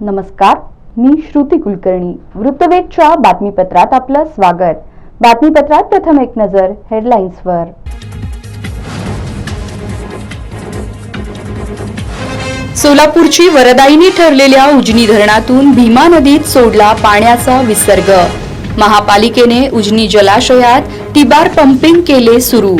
नमस्कार मी श्रुती कुलकर्णी. वृत्तवेगच्या बातमीपत्रात आपलं स्वागत. बातमीपत्रात प्रथम एक नजर हेडलाईन्सवर सोलापूरची वरदायिनी ठरलेल्या उजनी धरणातून भीमा नदीत सोडला पाण्याचा विसर्ग. महापालिकेने उजनी जलाशयात तिबार पंपिंग केले सुरू.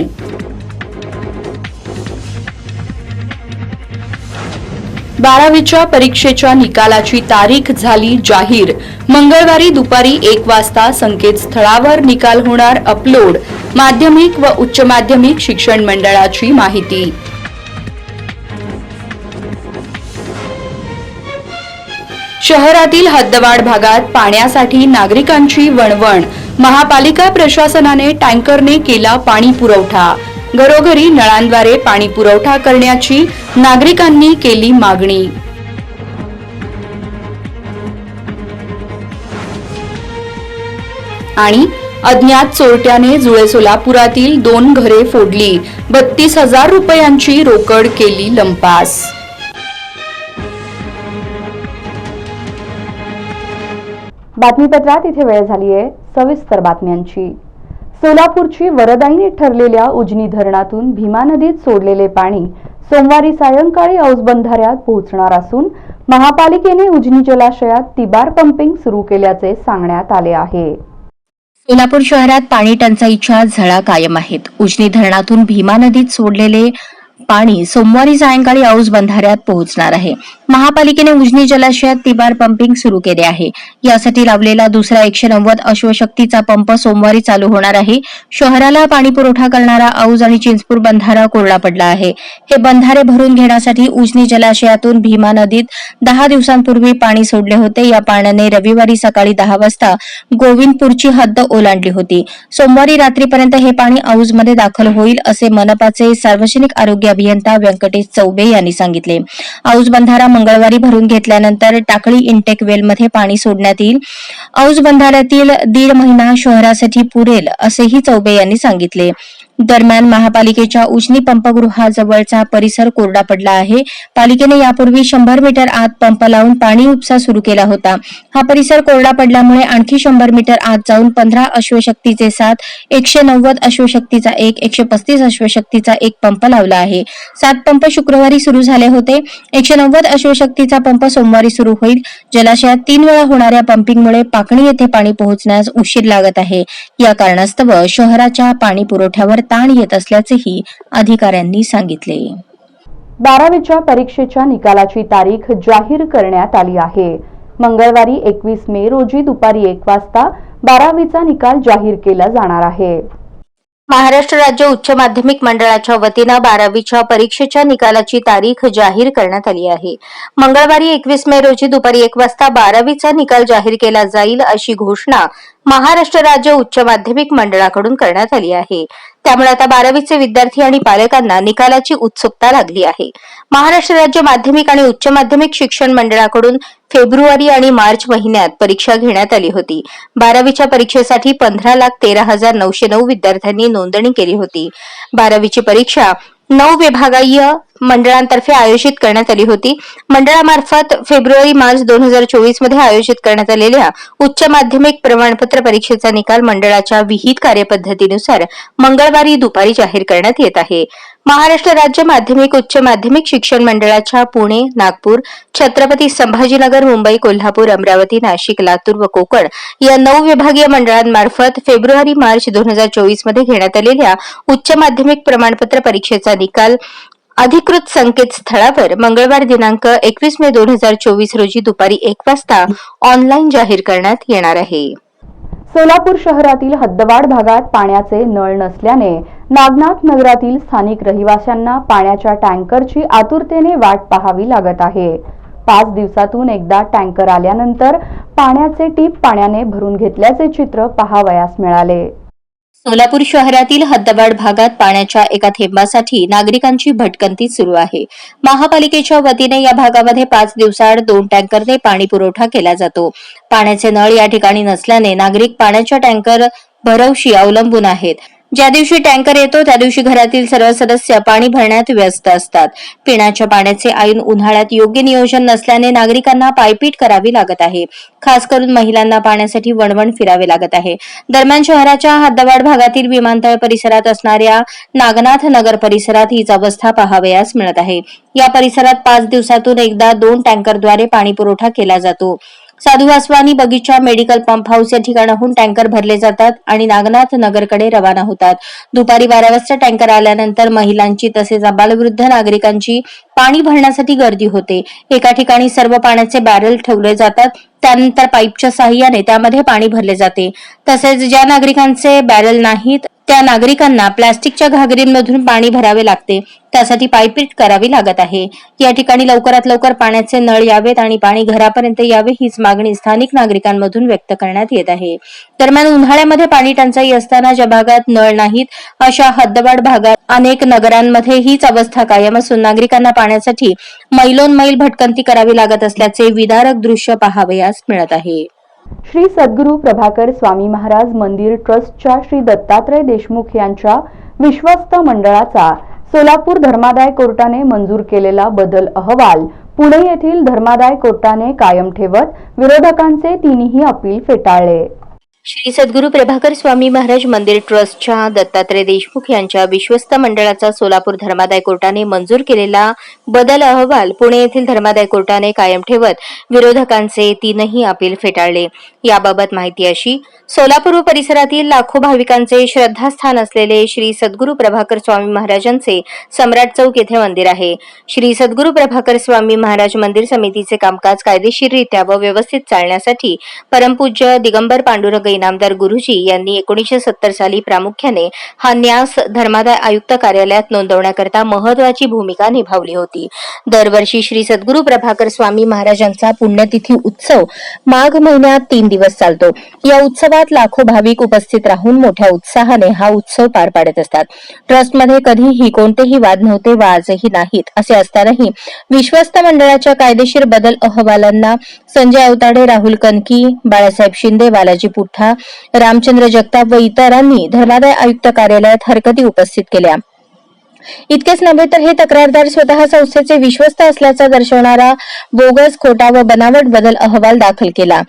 बारावीच्या परीक्षेच्या निकालाची तारीख झाली जाहीर. मंगळवारी दुपारी एक वाजता संकेतस्थळावर निकाल होणार अपलोड. माध्यमिक व उच्च माध्यमिक शिक्षण मंडळाची माहिती. शहरातील हद्दवाढ भागात पाण्यासाठी नागरिकांची वणवण. महापालिका प्रशासनाने टँकरने केला पाणी पुरवठा. घरोघरी नळांद्वारे पाणी पुरवठा करण्याची नागरिकांनी केली मागणी. आणि अज्ञात चोरट्याने जुळे सोलापुरातील दोन घरे फोडली. बत्तीस हजार रुपयांची रोकड केली लंपास. बातमीपत्रात इथे वेळ झाली आहे सविस्तर बातम्यांची. सोलापूरची वरदायिनी ठरलेल्या उजनी धरणातून भीमा नदीत सोडलेले पाणी सोमवारी सायंकाळी औस बंधाऱ्यात पोहोचणार असून महापालिकेने उजनी जलाशयात तिबार पंपिंग सुरू केल्याचे सांगण्यात आले आहे. सोलापूर शहरात पाणी टंचाईच्या झळा कायम आहेत. उजनी धरणातून भीमा नदीत सोडलेले पाणी सोमवारी सायंकाळी औस बंधाऱ्यात पोहोचणार आहे. महापालिकेने उजनी जलाशयात तिबार पंपिंग सुरू केले आहे. यासाठी लावलेला दुसरा एकशे नव्वद अश्वशक्तीचा पंप सोमवारी चालू होणार आहे. शहराला पाणी पुरवठा करणारा औज आणि चिंचपूर बंधारा कोरडा पडला आहे. हे बंधारे भरून घेण्यासाठी उजनी जलाशयातून भीमा नदीत दहा दिवसांपूर्वी पाणी सोडले होते. या पाण्याने रविवारी सकाळी दहा वाजता गोविंदपूरची हद्द ओलांडली होती. सोमवारी रात्रीपर्यंत हे पाणी औजमध्ये दाखल होईल असे मनपाचे सार्वजनिक आरोग्य अभियंता व्यंकटेश चौबे यांनी सांगितले. औज बंधारा मंगळवारी भरून घेतल्यानंतर टाकळी इंटेक वेलमध्ये पाणी सोडण्यात येईल. औज बंधाऱ्यातील दीड महिना शहरासाठी पुरेल असेही चौबे यांनी सांगितले. दरम्यान महापालिकेच्या उजनी पंपगृहाजवळचा परिसर कोरडा पडला आहे. पालिकेने यापूर्वी शंभर मीटर आत पंप लावून पाणी उपसा सुरू केला होता. हा परिसर कोरडा पडल्यामुळे आणखी शंभर मीटर आत जाऊन पंधरा अश्वशक्तीचे सात एकशे नव्वद अश्वशक्तीचा एक एकशे पस्तीस अश्वशक्तीचा एक पंप लावला आहे. सात पंप शुक्रवारी सुरू झाले होते. एकशे नव्वद अश्वशक्तीचा पंप सोमवारी सुरू होईल. जलाशयात तीन वेळा होणाऱ्या पंपिंगमुळे पाकणी येथे पाणी पोहोचण्यास उशीर लागत आहे. या कारणास्तव शहराच्या पाणी पुरवठ्यावर ताण येत असल्याचेही अधिकाऱ्यांनी सांगितले. बारावीच्या परीक्षेच्या निकालाची तारीख जाहीर करण्यात आली आहे. मंगळवारी एकवीस मे रोजी दुपारी एक वाजता बारावीचा निकाल जाहीर केला जाणार आहे. महाराष्ट्र राज्य उच्च माध्यमिक मंडळाच्या वतीनं बारावीच्या परीक्षेच्या निकालाची तारीख जाहीर करण्यात आली आहे. मंगळवारी एकवीस मे रोजी दुपारी एक वाजता बारावीचा निकाल जाहीर केला जाईल अशी घोषणा महाराष्ट्र राज्य उच्च माध्यमिक मंडळाकडून करण्यात आली आहे. त्यामुळे आता बारावीचे विद्यार्थी आणि पालकांना निकालाची उत्सुकता लागली आहे. महाराष्ट्र राज्य माध्यमिक आणि उच्च माध्यमिक शिक्षण मंडळाकडून फेब्रुवारी आणि मार्च महिन्यात परीक्षा घेण्यात आली होती. बारावीच्या परीक्षेसाठी पंधरा लाख तेरा हजार नऊशे नऊ विद्यार्थ्यांनी नोंदणी केली होती. बारावीची परीक्षा नऊ विभागीय मंडळांतर्फे आयोजित करण्यात आली होती. मंडळामार्फत फेब्रुवारी मार्च दोन हजार चोवीसमध्ये आयोजित करण्यात आलेल्या उच्च माध्यमिक प्रमाणपत्र परीक्षेचा निकाल मंडळाच्या विहित कार्यपद्धतीनुसार मंगळवारी दुपारी जाहीर करण्यात येत आहे. महाराष्ट्र राज्य माध्यमिक उच्च माध्यमिक शिक्षण मंडळाच्या पुणे नागपूर छत्रपती संभाजीनगर मुंबई कोल्हापूर अमरावती नाशिक लातूर व कोकण या नऊ विभागीय मंडळांमार्फत फेब्रुवारी मार्च दोन हजार चोवीसमध्ये घेण्यात आलेल्या उच्च माध्यमिक प्रमाणपत्र परीक्षेचा निकाल अधिकृत संकेतस्थळावर मंगळवार दिनांक एकवीस मे दोन हजार चोवीस रोजी दुपारी एक वाजता ऑनलाईन जाहीर करण्यात येणार आहे. सोलापूर शहरातील हद्दवाड भागात पाण्याचे नळ नसल्याने नागनाथ नगरातील स्थानिक रहिवाशांना पाण्याच्या टँकरची आतुरतेने वाट पाहावी लागत आहे. पाच दिवसातून एकदा टँकर आल्यानंतर पाण्याचे टीप पाण्याने भरून घेतल्याचे चित्र पाहावयास मिळाले. सोलापूर शहरातील हद्दवाड भागात पाण्याच्या एका थेंबासाठी नागरिकांची भटकंती सुरू आहे. महापालिकेच्या वतीने या भागामध्ये पाच दिवसाआड दोन टँकरने पाणी पुरवठा केला जातो. पाण्याचे नळ या ठिकाणी नसल्याने नागरिक पाण्याच्या टँकर भरवशी अवलंबून आहेत. ज्या दिवशी टँकर येतो त्या दिवशी घरातील सर्व सदस्य पाणी भरण्यात व्यस्त असतात. पिण्याच्या पाण्याचे ऐन उन्हाळ्यात योग्य नियोजन नसल्याने नागरिकांना पायपीट करावी लागत आहे. खास करून महिलांना पाण्यासाठी वणवण फिरावे लागत आहे. दरम्यान शहराच्या हद्दवाड भागातील विमानतळ परिसरात असणाऱ्या नागनाथ नगर परिसरात हीच अवस्था पाहावयास मिळत आहे. या परिसरात पाच दिवसातून एकदा दोन टँकरद्वारे पाणी पुरवठा केला जातो. साधू वासवानी बगीचा मेडिकल पंप हाऊस या ठिकाणाहून टँकर भरले जातात आणि नागनाथ नगरकडे रवाना होतात. दुपारी बारा वाजता टँकर आल्यानंतर महिलांची तसेच अबालवृद्ध नागरिकांची पाणी भरण्यासाठी गर्दी होते. एका ठिकाणी सर्व पाण्याचे बॅरल ठेवले जातात. त्यानंतर पाईपच्या साह्याने त्यामध्ये पाणी भरले जाते. तसेच ज्या नागरिकांचे बॅरल नाहीत त्या नागरिकांना प्लास्टिकच्या घागरींमधून पाणी भरावे लागते. त्यासाठी पायपीट करावी लागत आहे. या ठिकाणी लवकरात लवकर पाण्याचे नळ यावेत आणि पाणी घरापर्यंत यावे हीच मागणी स्थानिक नागरिकांमधून व्यक्त करण्यात येत आहे. दरम्यान उन्हाळ्यामध्ये पाणी टंचाई असताना ज्या भागात नळ नाहीत अशा हद्दवाड भागात अनेक नगरांमध्ये हीच अवस्था कायम असून नागरिकांना पाण्यासाठी मैलोन मैल भटकंती करावी लागत असल्याचे विदारक दृश्य पाहावयास मिळत आहे. श्री सद्गुरू प्रभाकर स्वामी महाराज मंदिर ट्रस्टच्या श्री दत्तात्रय देशमुख यांच्या विश्वस्त मंडळाचा सोलापूर धर्मादाय कोर्टाने मंजूर केलेला बदल अहवाल पुणे येथील धर्मादाय कोर्टाने कायम ठेवत विरोधकांचे तिन्ही अपील फेटाळले. श्री सद्गुरू प्रभाकर स्वामी महाराज मंदिर ट्रस्टच्या दत्तात्रय देशमुख यांच्या विश्वस्त मंडळाचा सोलापूर धर्मादाय कोर्टाने मंजूर केलेला बदल अहवाल पुणे येथील धर्मादाय कोर्टाने कायम ठेवत विरोधकांचे तीनही अपील फेटाळले. याबाबत माहिती अशी सोलापूर व परिसरातील लाखो भाविकांचे श्रद्धास्थान असलेले श्री सद्गुरू प्रभाकर स्वामी महाराजांचे सम्राट चौक येथे मंदिर आहे. श्री सद्गुरू प्रभाकर स्वामी महाराज मंदिर समितीचे कामकाज कायदेशीररित्या व व्यवस्थित चालण्यासाठी परमपूज्य दिगंबर पांडुरंग इनामदार गुरुजी यांनी एकोणीसशे सत्तर साली प्रामुख्याने हा न्यास धर्मादाय आयुक्त कार्यालयात नोंदवण्याकरता महत्वाची भूमिका निभावली होती. दरवर्षी श्री सद्गुरु प्रभाकर स्वामी महाराजांचा पुण्यतिथी उत्सव माघ महिन्यात तीन दिवस चालतो. या उत्सवात लाखो भाविक उपस्थित राहून मोठ्या उत्साहाने हा उत्सव पार पाडत असतात. ट्रस्टमध्ये कधीही कोणतेही वाद नव्हते व आजही नाहीत असे असतानाही विश्वस्त मंडळाच्या कायदेशीर बदल अहवालांना संजय अवताडे राहुल कनकी बाळासाहेब शिंदे बालाजी पुठ्ठा रामचंद्र जगताप व इतरांनी धर्मादाय आयुक्त कार्यालयात हरकती उपस्थित केल्या. इतकेच नव्हे तर हे तक्रारदार स्वतः संस्थेचे विश्वस्त असल्याचा दर्शवणारा बोगस खोटा व बनावट बदल अहवाल दाखल केला.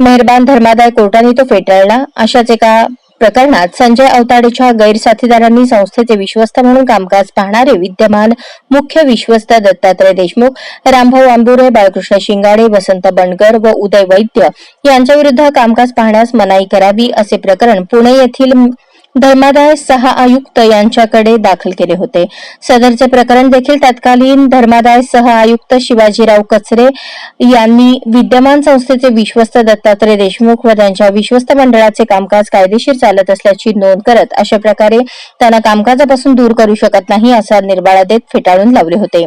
मेहरबान धर्मादाय कोर्टाने तो फेटाळला. अशाच एका प्रकरणात संजय अवताडेच्या गैरसाथीदारांनी संस्थेचे विश्वस्त म्हणून कामकाज पाहणारे विद्यमान मुख्य विश्वस्त दत्तात्रय देशमुख रामभाऊ आंबुरे बाळकृष्ण शिंगाडे वसंत बंडगर व उदय वैद्य यांच्या विरुद्ध कामकाज पाहण्यास मनाई करावी असे प्रकरण पुणे येथील धर्मादाय सहा आयुक्त यांच्याकडे दाखल केले होते. सदरचे प्रकरण देखील तत्कालीन धर्मादाय सह आयुक्त शिवाजीराव कचरे यांनी विद्यमान संस्थेचे विश्वस्त दत्तात्रय देशमुख व त्यांच्या विश्वस्त मंडळाचे कामकाज कायदेशीर चालत असल्याची नोंद करत अशा प्रकारे त्यांना कामकाजापासून दूर करू शकत नाही असा निर्बाळा देत फेटाळून लावले होते.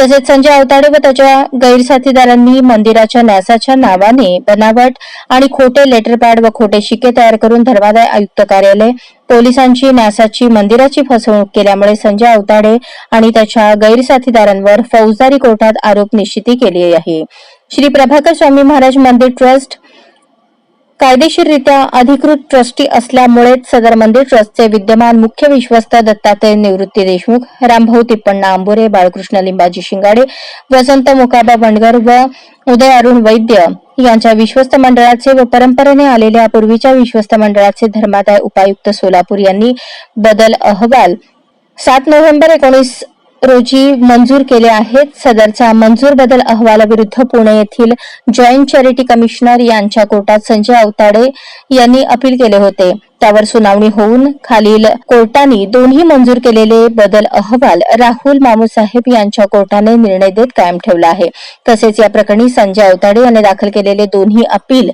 तसेच संजय अवताडे व त्याच्या गैरसाथीदारांनी मंदिराच्या न्यासाच्या नावाने बनावट आणि खोटे लेटरपॅड व खोटे शिक्के तयार करून धर्मादाय आयुक्त कार्यालय पोलिसांची न्यासाची मंदिराची फसवणूक केल्यामुळे संजय अवताडे आणि त्याच्या गैरसाथीदारांवर फौजदारी कोर्टात आरोप निश्चिती केली आहे. श्री प्रभाकर स्वामी महाराज मंदिर ट्रस्ट कायदेशीररित्या अधिकृत ट्रस्टी असल्यामुळेच सदर मंदिर ट्रस्टचे विद्यमान मुख्य विश्वस्त दत्तात्रय निवृत्ती देशमुख रामभाऊ तिप्पण्णा आंबोरे बाळकृष्ण लिंबाजी शिंगाडे वसंत मुकाबा बंडगर व उदय अरुण वैद्य यांच्या विश्वस्त मंडळाचे व परंपरेने आलेल्या पूर्वीच्या विश्वस्त मंडळाचे धर्मादाय उपायुक्त सोलापूर यांनी बदल अहवाल सात नोव्हेंबर एकोणीस रोजी मंजूर केले आहेत. सदरचा मंजूर बदल अहवालाविरुद्ध पुणे येथील जॉईंट चॅरिटी कमिशनर यांच्या कोर्टात संजय अवताडे यांनी अपील केले होते. त्यावर सुनावणी होऊन खालील कोर्टाने दोन्ही मंजूर केलेले बदल अहवाल राहुल मामूसाहेब यांच्या कोर्टाने निर्णय देत कायम ठेवला आहे. तसेच या प्रकरणी संजय अवताडे यांनी दाखल केलेले दोन्ही अपील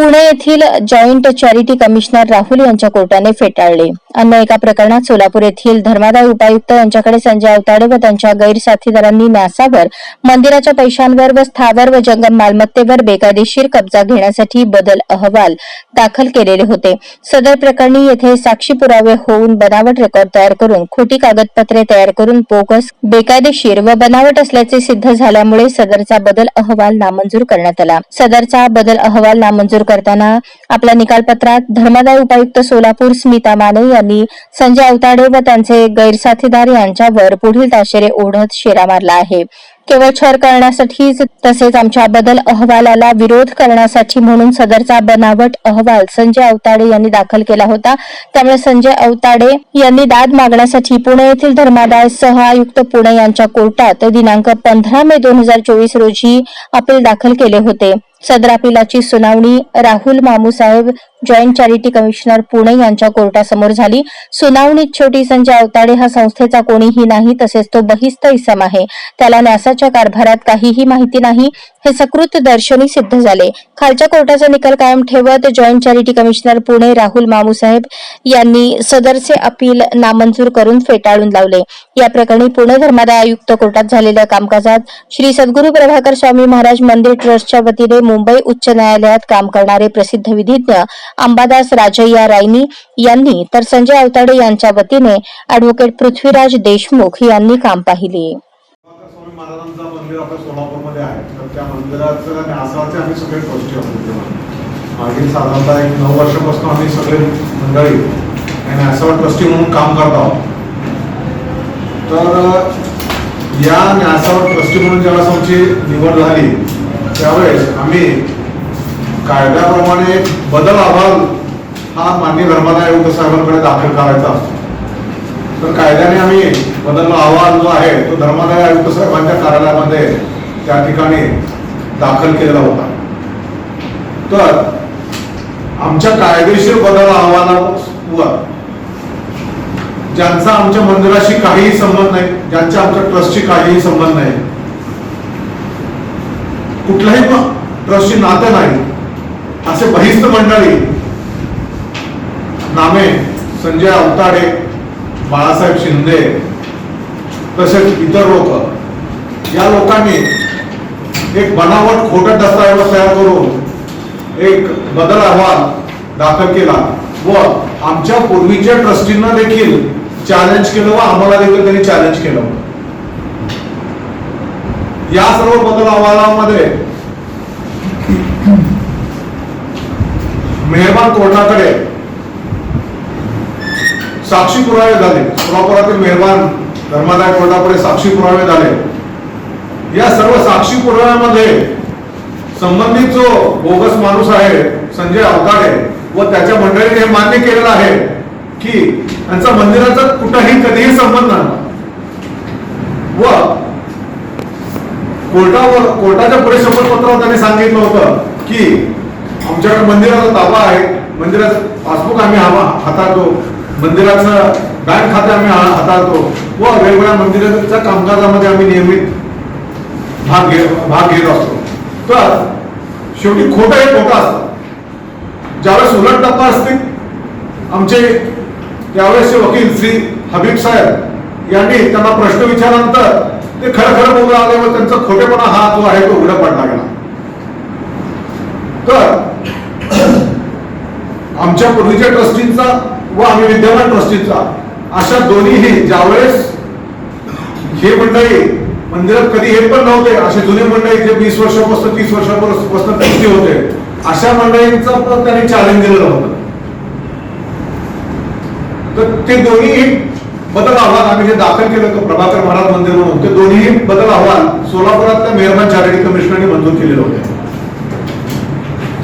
पुणे येथील जॉईंट चॅरिटी कमिशनर राहुल यांच्या कोर्टाने फेटाळले. अन्य एका प्रकरणात सोलापूर येथील धर्मादाय उपायुक्त यांच्याकडे संजय अवताडे व त्यांच्या गैरसाथीदारांनी न्यासावर मंदिराच्या पैशांवर व स्थावर व जंगम मालमत्तेवर बेकायदेशीर कब्जा घेण्यासाठी बदल अहवाल दाखल केलेले होते. सदर प्रकरणी येथे साक्षी पुरावे होऊन बनावट रेकॉर्ड तयार करून खोटी कागदपत्रे तयार करून बोगस बेकायदेशीर व बनावट असल्याचे सिद्ध झाल्यामुळे सदरचा बदल अहवाल नामंजूर करण्यात आला. सदरचा बदल अहवाल नामंजूर करताना आपल्या निकालपत्रात धर्मादाय उपायुक्त सोलापूर स्मिता माने यांनी संजय अवताडे व त्यांचे गैरसाथीदार यांच्यावर पुढील ताशेरे ओढत शेरा मारला आहे. केवळ छळ करण्यासाठीच तसेच आमच्याबद्दल अहवालाला विरोध करण्यासाठी म्हणून सदरचा बनावट अहवाल संजय अवताडे यांनी दाखल केला होता. त्यामुळे संजय अवताडे यांनी दाद मागण्यासाठी पुणे येथील धर्मादाय सह आयुक्त पुणे यांच्या कोर्टात दिनांक पंधरा मे दोन हजार चोवीस रोजी अपील दाखल केले होते. सदर अपिलाची सुनावणी Rahul Mamusaheb joint charity commissioner Pune यांच्या कोर्टासमोर झाली. सुनावणीत छोटी संजय अवताडे हा संस्थेचा कोणीही नाही तसेच तो बहिस्त इसम आहे. त्याला न्यासाच्या कारभारात काहीही माहिती नाही हे सकृत दर्शनी सिद्ध झाले. खालच्या कोर्टाचा निकाल कायम ठेवत joint charity commissioner Pune Rahul Mamusaheb यांनी सदरचे अपील नामंजूर करून फेटाळून लावले. या प्रकरणी पुणे धर्मादाय आयुक्त कोर्टात झालेल्या कामकाजात श्री सद्गुरू प्रभाकर स्वामी महाराज मंदिर ट्रस्टच्या वतीने मुंबई उच्च न्यायालयात काम करणारे प्रसिद्ध विधिज्ञ अंबादास राजय्या रायनी यांनी तर संजय अवताडे यांच्या वतीने अॅडव्होकेट पृथ्वीराज देशमुख यांनी काम पाहिले. मागील साधारणतः एक नऊ वर्षापासून आम्ही सगळे मंडळी आणि न्यासावर ट्रस्टी म्हणून काम करत आहोत. तर या न्यासावर ट्रस्टी म्हणून ज्यावेळेस आमची निवड झाली त्यावेळेस आम्ही कायद्याप्रमाणे बदल अहवाल हा मान्य धर्मादाय आयुक्त साहेबांकडे दाखल करायचा असतो. तर कायद्याने आम्ही बदल अहवाल जो आहे तो धर्मादाय आयुक्त साहेबांच्या कार्यालयामध्ये त्या ठिकाणी दाखल केलेला होता. तर आमच्या कायदेशीर बदल अहवालावर ज्यांचा आमच्या मंदिराशी काहीही संबंध नाही ज्यांच्या आमच्या ट्रस्टशी काहीही संबंध नाही कुठलाही ट्रस्टशी नातं नाही असे बहिस्त मंडळी नामे संजय अवताडे बाळासाहेब शिंदे तसेच इतर लोक या लोकांनी एक बनावट खोटा दस्तऐवज तयार करून एक बदल अहवाल दाखल केला व आमच्या पूर्वीच्या ट्रस्टींना देखील चॅलेंज केलं व आम्हाला देखील त्यांनी चॅलेंज केलं. या सर्व बदल अहवालामध्ये मेहरबान कोर्टाकडे साक्षी पुरावे झाले. सोलापुरातील मेहरबान धर्मादाय कोर्टाकडे साक्षी पुरावे झाले. या सर्व साक्षी पुराव्यामध्ये संबंधित जो बोगस माणूस आहे संजय अवताडे व त्याच्या मंडळीने हे मान्य केलेलं आहे की त्यांचा मंदिराचा कुठंही कधीही संबंध नाही. व कोर्टावर कोर्टाच्या पुढे शपथपत्रावर त्यांनी सांगितलं होतं की आमच्याकडे मंदिराचा ताबा आहे. मंदिराचं पासबुक आम्ही हवा हाताळतो. मंदिराचं बँक खाते आम्ही हा- हाताळतो. व वेगवेगळ्या मंदिराच्या कामकाजामध्ये आम्ही नियमित भाग घे भाग घेत असतो. तर शेवटी खोटं हे खोटं असतं. ज्यावेळेस उलट टप्पा असतील आमचे त्यावेळेसचे वकील श्री हबीब साहेब यांनी त्यांना प्रश्न विचारल्यानंतर ते खरं खरं बोलून आले व त्यांचा खोटेपणा हा जो आहे तो उघडा पडला गेला. तर आमच्या पूर्वीच्या ट्रस्टींचा व आम्ही विद्यमान ट्रस्टींचा अशा दोन्हीही ज्यावेळेस हे मंडळी मंदिरात कधी हे पण नव्हते असे जुने मंडळी जे वीस वर्षापासून तीस वर्षापासून ट्रस्टी होते अशा मंडळींचा पण त्यांनी चॅलेंज दिलेलं होतं. तर ते दोन्ही बदल अहवाल आम्ही जे दाखल केलं होतं प्रभाकर महाराज मंदिर म्हणून ते दोन्ही बदल अहवाल सोलापुरातल्या मेहरबान चॅरिटी कमिशनरने मंजूर केलेले होते.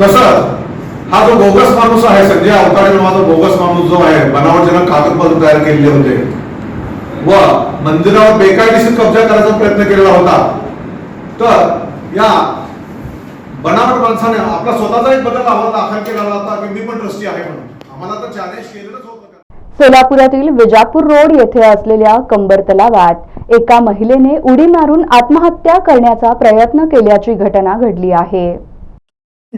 तसंच हा जो बोगस माणूस आहे संजय अवताडे नावाचा बोगस माणूस जो आहे बनावटजनक कागदपत्र तयार केलेले होते व मंदिरावर बेकायदेशीर कब्जा करायचा प्रयत्न केलेला होता तर या बनावट माणसाने आपला स्वतःचा एक बदल अहवाल दाखल केला होता की मी पण ट्रस्टी आहे म्हणून. आम्हाला तर चॅलेंज केलेलंच होतं. सोलापुरातील विजापूर रोड येथे असलेल्या कंबर तलावात एका महिलेने उडी मारून आत्महत्या करण्याचा प्रयत्न केल्याची घटना घडली आहे.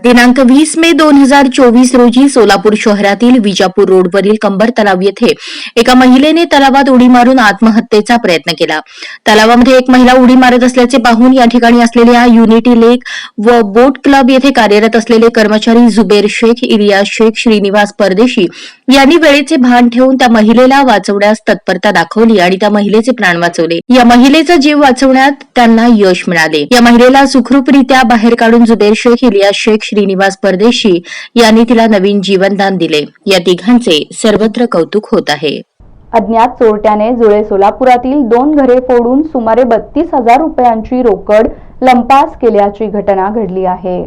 दिनांक वीस मे दोन हजार चोवीस रोजी सोलापूर शहरातील विजापूर रोडवरील कंबर तलाव येथे एका महिलेने तलावात उडी मारून आत्महत्येचा प्रयत्न केला. तलावामध्ये एक महिला उडी मारत असल्याचे पाहून या ठिकाणी असलेल्या युनिटी लेक व बोट क्लब येथे कार्यरत असलेले कर्मचारी जुबेर शेख इलिया शेख श्रीनिवास परदेशी यांनी वेळेचे भान ठेवून त्या महिलेला वाचवण्यास तत्परता दाखवली आणि त्या महिलेचे प्राण वाचवले. या महिलेचा जीव वाचवण्यात त्यांना यश मिळाले. या महिलेला सुखरूपरित्या बाहेर काढून जुबेर शेख इलिया शेख श्रीनिवास परदेशी यांनी तिला नवीन जीवनदान दिले. या तिघांचे सर्वत्र कौतुक होत आहे. अज्ञात चोरट्याने जुळे सोलापुरातील दोन घरे फोडून सुमारे बत्तीस हजार रुपयांची रोकड लंपास केल्याची घटना घडली आहे.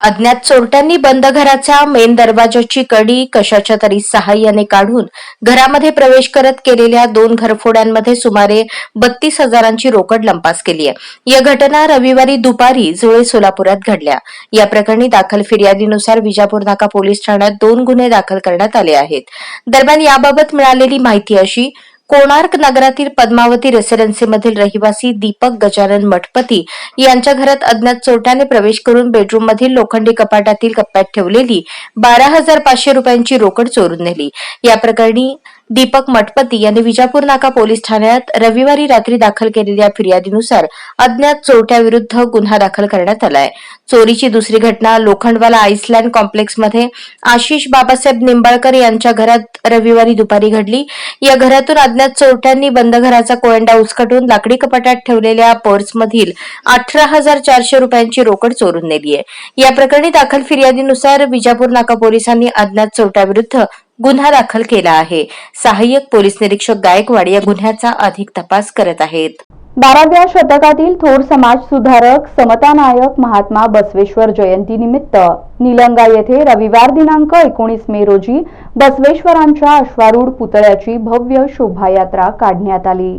अज्ञात चोरट्यांनी बंद घराच्या मेन दरवाजाची कडी कशाच्या तरी सहाय्याने काढून घरामध्ये प्रवेश करत केलेल्या दोन घरफोड्यांमध्ये सुमारे बत्तीस हजारांची रोकड लंपास केली आहे. या घटना रविवारी दुपारी जुळे सोलापुरात घडल्या. या प्रकरणी दाखल फिर्यादीनुसार विजापूर नाका पोलीस ठाण्यात दोन गुन्हे दाखल करण्यात आले आहेत. दरम्यान याबाबत मिळालेली माहिती अशी कोणार्क नगरातील पद्मावती रेसिडेन्सीमधील रहिवासी दीपक गजानन मठपती यांच्या घरात अज्ञात चोरट्याने प्रवेश करून बेडरूम मधील लोखंडी कपाटातील कप्प्यात ठेवलेली बारा हजार पाचशे रुपयांची रोकड चोरून नेली. या प्रकरणी दीपक मठपती यांनी विजापूर नाका पोलीस ठाण्यात रविवारी रात्री दाखल केलेल्या फिर्यादीनुसार अज्ञात चोरट्याविरुद्ध गुन्हा दाखल करण्यात आलाय. चोरीची दुसरी घटना लोखंडवाला आईसलँड कॉम्प्लेक्समध्ये आशिष बाबासाहेब निंबाळकर यांच्या घरात रविवारी दुपारी घडली. या घरातून अज्ञात चोरट्यांनी बंद घराचा कोयंडा उचकटून लाकडी कपाटात ठेवलेल्या पर्समधील अठरा हजार चारशे रुपयांची रोकड चोरून नेली आहे या प्रकरणी दाखल फिर्यादीनुसार विजापूर नाका पोलिसांनी अज्ञात चोरट्याविरुद्ध गुन्हा दाखल केला आहे. सहाय्यक पोलीस निरीक्षक गायकवाड या गुन्ह्याचा अधिक तपास करत आहेत. बाराव्या शतकातील थोर समाज सुधारक समता नायक महात्मा बसवेश्वर जयंती निमित्त. निलंगा येथे रविवार दिनांक एकोणीस मे रोजी बसवेश्वरांच्या अश्वारूढ पुतळ्याची भव्य शोभायात्रा काढण्यात आली.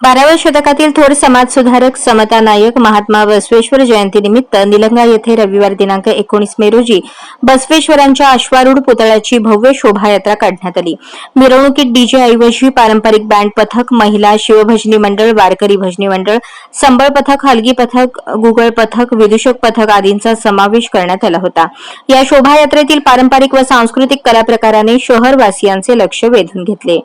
बाराव्या शतकातील थोर समाज सुधारक समता नायक महात्मा बसवेश्वर जयंतीनिमित्त निलंगा येथे रविवार दिनांक एकोणीस मे रोजी बसवेश्वरांच्या अश्वारूढ पुतळ्याची भव्य शोभायात्रा काढण्यात आली. मिरवणुकीत डीजे ऐवजी पारंपरिक बँड पथक महिला शिवभजनी मंडळ वारकरी भजनी मंडळ संबळ पथक हलगी पथक गुगळ पथक विदूषक पथक आदींचा समावेश करण्यात आला होता. या शोभायात्रेतील पारंपरिक व सांस्कृतिक कलाप्रकाराने शहरवासियांचे लक्ष वेधून घेतले.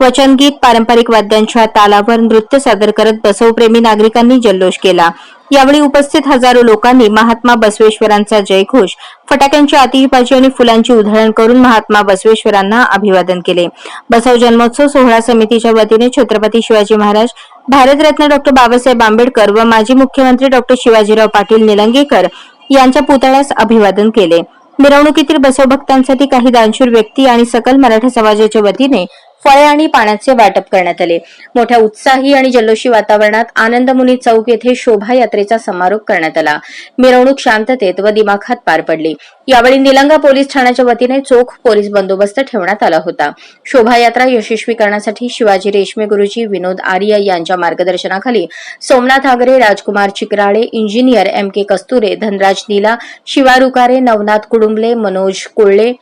वचनगीत पारंपरिक वाद्यांच्या तालावर नृत्य सादर करत बसवप्रेमी नागरिकांनी जल्लोष केला. यावेळी उपस्थित हजारो लोकांनी महात्मा बसवेश्वरांचा जयघोष फटाक्यांची आतिषबाजी आणि फुलांची उधळण करून महात्मा बसवेश्वरांना अभिवादन केले. बसव जन्मोत्सव सोहळा समितीच्या वतीने छत्रपती शिवाजी महाराज भारतरत्न डॉक्टर बाबासाहेब आंबेडकर व माजी मुख्यमंत्री डॉक्टर शिवाजीराव पाटील निलंगेकर यांच्या पुतळ्यास अभिवादन केले. मिरवणुकीतील बसवभक्तांसाठी काही दानशूर व्यक्ती आणि सकल मराठा समाजाच्या वतीने फळे आणि पाण्याचे वाटप करण्यात आले. मोठ्या उत्साही आणि जल्लोषी वातावरणात आनंदमुनी चौक येथे शोभायात्रेचा समारोप करण्यात आला. मिरवणूक शांततेत व दिमाखात पार पडली. यावेळी निलंगा पोलीस ठाण्याच्या वतीने चोख पोलीस बंदोबस्त ठेवण्यात आला होता. शोभायात्रा यशस्वी करण्यासाठी शिवाजी रेशमे गुरुजी विनोद आर्य यांच्या मार्गदर्शनाखाली Somnath Agare Rajkumar Chikrale engineer M K Kasture Dhanraj Nila Shivarukare Navnath Kudumbale Manoj Kolle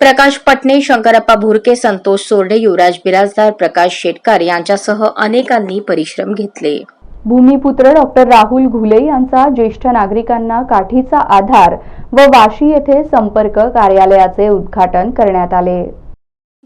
Prakash Patne Shankarappa Bhurke Santosh Sorde Yuvraj Birajdar Prakash Shetkar यांच्यासह अनेकांनी परिश्रम घेतले. भूमिपुत्र डॉक्टर राहुल घुले यांचा ज्येष्ठ नागरिकांना काठीचा आधार व वाशी येथे संपर्क कार्यालयाचे उद्घाटन करण्यात आले.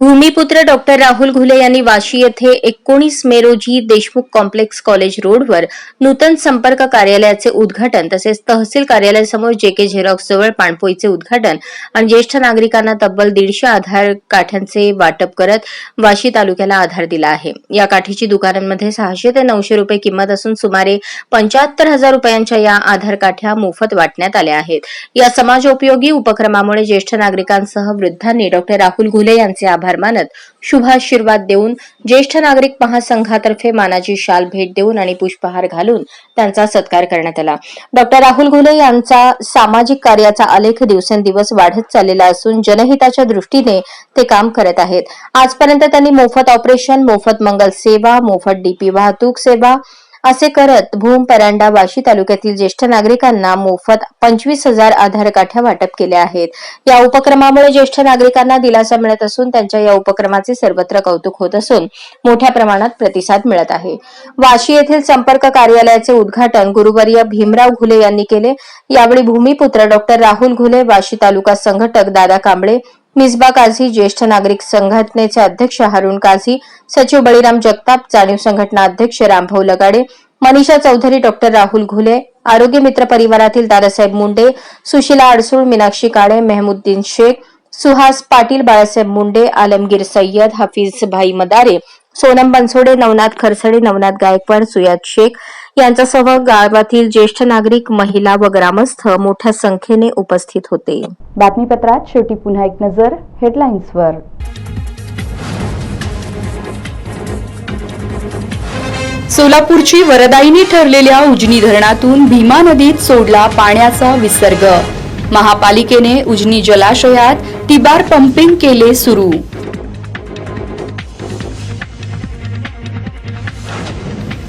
भूमिपुत्र डॉक्टर राहुल घुले यांनी वाशी येथे एकोणीस मे रोजी देशमुख कॉम्प्लेक्स कॉलेज रोडवर नूतन संपर्क कार्यालयाचे उद्घाटन तसेच तहसील कार्यालयासमोर जेके झेरॉक्स जवळ पाणपोईचे उद्घाटन आणि ज्येष्ठ नागरिकांना तब्बल दीडशे आधार काठ्यांचे वाटप करत वाशी तालुक्याला आधार दिला आहे. या काठीची दुकानांमध्ये सहाशे ते नऊशे रुपये किंमत असून सुमारे पंच्याहत्तर हजार रुपयांच्या या आधार काठ्या मोफत वाटण्यात आल्या आहेत. या समाजोपयोगी उपक्रमामुळे ज्येष्ठ नागरिकांसह वृद्धांनी डॉक्टर राहुल घुले यांचे आभार मानत शुभाशीर्वाद देऊन ज्येष्ठ नागरिक महासंघातर्फे मानाची शाल भेट देऊन आणि पुष्पहार घालून त्यांचा सत्कार करण्यात आला. डॉक्टर राहुल घुले यांचा सामाजिक कार्याचा आलेख दिवसेंदिवस वाढत चाललेला असून जनहिताच्या दृष्टीने ते काम करत आहेत. आजपर्यंत त्यांनी मोफत ऑपरेशन मोफत मंगल सेवा मोफत डीपी वाहतूक सेवा असे करत भूम परांडा वाशी तालुक्यातील ज्येष्ठ नागरिकांना मोफत पंचवीस हजार आधार काठ्या वाटप केल्या आहेत. या उपक्रमामुळे ज्येष्ठ नागरिकांना दिलासा मिळत असून त्यांच्या या उपक्रमाचे सर्वत्र कौतुक होत असून मोठ्या प्रमाणात प्रतिसाद मिळत आहे. वाशी येथील संपर्क कार्यालयाचे उद्घाटन गुरुवर्य भीमराव घुले यांनी केले. यावेळी भूमिपुत्र डॉक्टर राहुल घुले वाशी तालुका संघटक दादा कांबळे मिसबा काझी ज्येष्ठ नागरिक संघटनेचे अध्यक्ष हारुण काझी सचिव बळीराम जगताप जाणीव संघटना अध्यक्ष रामभाऊ लगाडे मनीषा चौधरी डॉक्टर राहुल घुले आरोग्य मित्र परिवारातील दादासाहेब मुंडे सुशीला अडसूळ मीनाक्षी काळे मेहमुद्दीन शेख सुहास पाटील बाळासाहेब मुंडे आलमगीर सय्यद हफीज भाई मदारे सोनम बनसोडे नवनाथ खरसडे नवनाथ गायकवाड सुयाद शेख यांच्यासह गावातील ज्येष्ठ नागरिक महिला व ग्रामस्थ मोठ्या संख्येने उपस्थित होते. बातमीपत्रात शेवटी पुन्हा एक नजर हेडलाईन्सवर सोलापूरची वरदायीनी ठरलेल्या उजनी धरणातून भीमा नदीत सोडला पाण्याचा विसर्ग. महापालिकेने उजनी जलाशयात तिबार पंपिंग केले सुरू.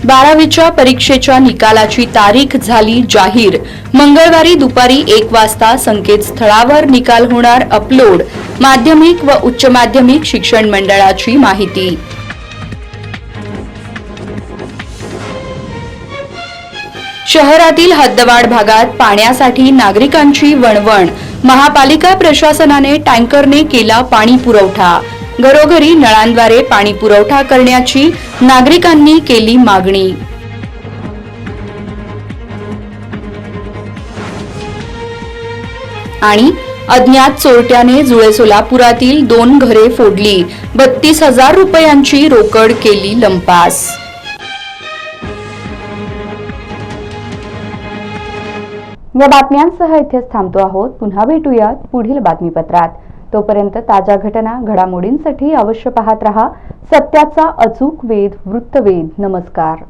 बारावीच्या परीक्षेच्या निकालाची तारीख झाली जाहीर. मंगळवारी दुपारी एक वाजता संकेतस्थळावर निकाल होणार अपलोड. माध्यमिक व उच्च माध्यमिक शिक्षण मंडळाची माहिती. शहरातील हद्दवाड भागात पाण्यासाठी नागरिकांची वणवण. महापालिका प्रशासनाने टँकरने केला पाणी पुरवठा. घरोघरी नळांद्वारे पाणी पुरवठा करण्याची नागरिकांनी केली मागणी. आणि अज्ञात चोरट्याने जुळे सोलापुरातील दोन घरे फोडली. बत्तीस हजार रुपयांची रोकड केली लंपास. या बातम्यांसह इथेच थांबतो आहोत. पुन्हा भेटूयात पुढील बातमीपत्रात. तोपर्यंत ताज्या घटना घडामोडींसाठी अवश्य पाहत रहा. सत्याचा अचूक वेध वृत्तवेध. नमस्कार.